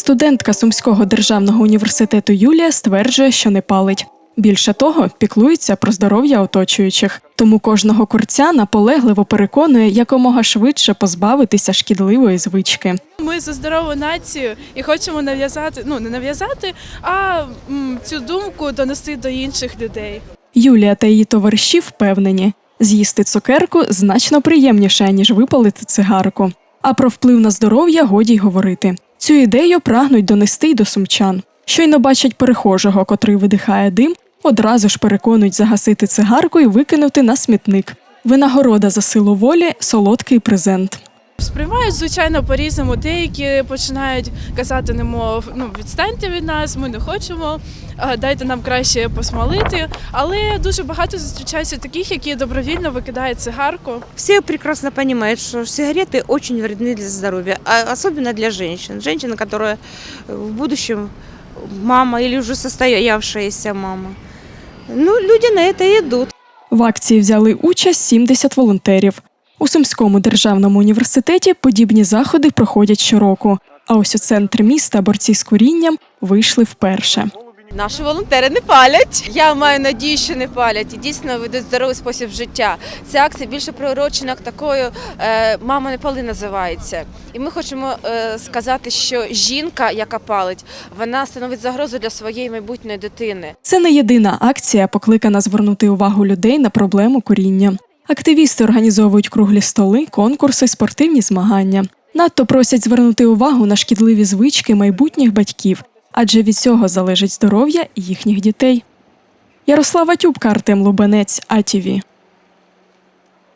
Студентка Сумського державного університету Юлія стверджує, що не палить. Більше того, піклується про здоров'я оточуючих. Тому кожного курця наполегливо переконує якомога швидше позбавитися шкідливої звички. Ми за здорову націю і хочемо нав'язати, ну не нав'язати, а м, цю думку донести до інших людей. Юлія та її товариші впевнені, з'їсти цукерку значно приємніше, ніж випалити цигарку. А про вплив на здоров'я годі й говорити. Цю ідею прагнуть донести й до сумчан. Щойно бачать перехожого, котрий видихає дим, одразу ж переконують загасити цигарку і викинути на смітник. Винагорода за силу волі солодкий презент. Сприймають, звичайно, по-різному. Деякі починають казати, немов ну відстаньте від нас, ми не хочемо, а, дайте нам краще посмалити. Але дуже багато зустрічається таких, які добровільно викидають цигарку. Все прекрасно понимают, что сигареты очень вредны для здоровья, а особенно для женщин. Женщина, которая в будущем мама или уже состоявшаяся мама. Ну, люди на это идут. В акції взяли участь 70 волонтерів. У Сумському державному університеті подібні заходи проходять щороку. А ось у центрі міста борці з курінням вийшли вперше. Наші волонтери не палять. Я маю надію, що не палять і дійсно ведуть здоровий спосіб життя. Ця акція більше приурочена такою е, мама не пали називається. І ми хочемо е, сказати, що жінка, яка палить, вона становить загрозу для своєї майбутньої дитини. Це не єдина акція, покликана звернути увагу людей на проблему куріння. Активісти організовують круглі столи, конкурси, спортивні змагання. Надто просять звернути увагу на шкідливі звички майбутніх батьків, адже від цього залежить здоров'я їхніх дітей. Ярослава Тюбка, Артем Лубенець, АТВ.